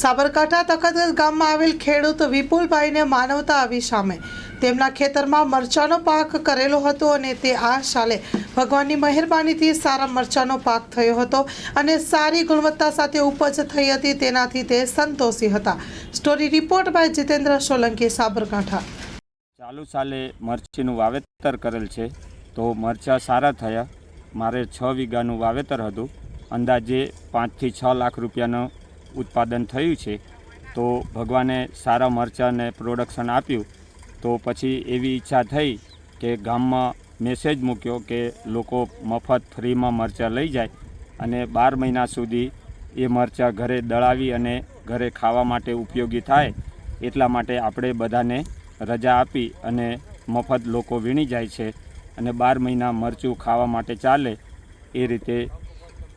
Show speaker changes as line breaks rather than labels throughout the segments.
સાબરકાંઠા તખતગઢ ગામમાં આવેલ ખેડૂત વિપુલભાઈને માનવતા આવી સામે. તેમના ખેતરમાં મરચાંનો પાક કરેલો હતો અને તે આ સાલે ભગવાનની મહેરબાનીથી સારા મરચાંનો પાક થયો હતો અને સારી ગુણવત્તા સાથે ઉપજ થઈ હતી, તેનાથી તે સંતોષી હતા. Story report by Jitendra Solanki, Sabarkantha.
ચાલુ સાલે મરચીનું વાવેતર કરેલ છે. તો મરચાં સારા થયા. મારે છ વીઘાનું વાવેતર હતું. અંદાજે પાંચથી છ લાખ રૂપિયાનું ઉત્પાદન થયું છે, તો ભગવાને સારા મરચાંને પ્રોડક્શન આપ્યું. તો પછી એવી ઈચ્છા થઈ કે ગામમાં મેસેજ મૂક્યો કે લોકો મફત ફ્રીમાં મરચાં લઈ જાય અને બાર મહિના સુધી એ મરચાં ઘરે દળાવી અને ઘરે ખાવા માટે ઉપયોગી થાય, એટલા માટે આપણે બધાને રજા આપી અને મફત લોકો વીણી જાય છે અને બાર મહિના મરચું ખાવા માટે ચાલે, એ રીતે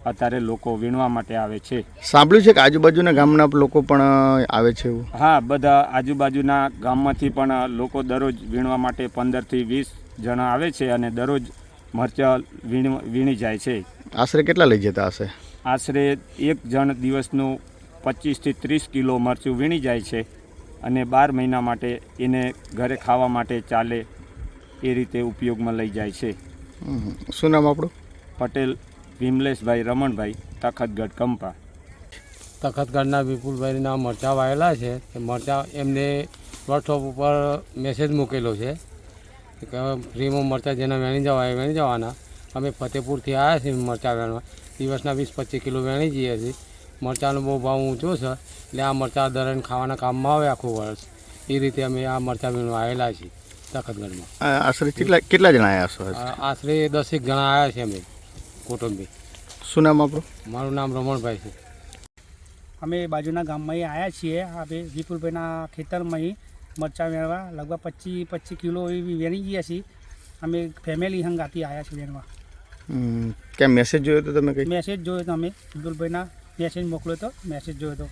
અત્યારે લોકો વીણવા માટે આવે છે.
સાંભળ્યું છે કે આજુબાજુના ગામના લોકો પણ આવે છે એવું?
હા બધા આજુબાજુના ગામમાંથી પણ લોકો દરરોજ વીણવા માટે પંદરથી વીસ જણા આવે છે અને દરરોજ મરચાં વીણ વીણી જાય છે.
આશરે કેટલા લઈ જતા હશે?
આશરે એક જણ દિવસનું પચીસથી ત્રીસ કિલો મરચું વીણી જાય છે અને બાર મહિના માટે એને ઘરે ખાવા માટે ચાલે એ રીતે ઉપયોગમાં લઈ જાય છે.
શું નામ આપણું?
પટેલ વિમલેશભાઈ રમણભાઈ તખતગઢ કંપા.
તખતગઢના વિપુલભાઈના મરચાં વાયેલા છે. તે મરચાં એમને વોટ્સઅપ ઉપર મેસેજ મૂકેલો છે કે ફ્રીમાં મરચાં જેને વેણી જવા એ વેણી જવાના. અમે ફતેપુરથી આવ્યા છીએ મરચાં વેણવા. દિવસના વીસ પચીસ કિલો વેણી જઈએ છીએ. મરચાંનો બહુ ભાવ ઊંચો છે. એટલે આ મરચાં દરન ખાવાના કામમાં આવે આખું વર્ષ. એ રીતે અમે આ મરચાં વેણવા આવેલા છીએ તખતગઢમાં
આશરે કેટલા કેટલા જણા આવ્યા છો
આશરે દસેક જણા આવ્યા છે અમે. કુટુંબી
શું નામ આપણું
મારું નામ રમણભાઈ છે.
અમે બાજુના ગામમાં આવ્યા છીએ. આપણે વિપુલભાઈના ખેતરમાં મરચાં વેણવા. લગભગ પચીસ પચીસ કિલો એવી વેણી ગયા છીએ. અમે ફેમિલી હંગાથી આવ્યા છીએ વેણવા.
કેમ મેસેજ જોયો તો તમે કઈ
મેસેજ જોયો તો અમે. વિપુલભાઈના મેસેજ મોકલ્યો તો મેસેજ જોયો તો.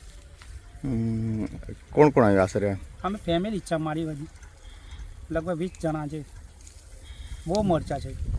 કોણ કોણ આવ્યું આશરે?
અમે ફેમિલી ઈચ્છા મારી બધી. લગભગ વીસ જણા છે. બહુ મરચાં છે.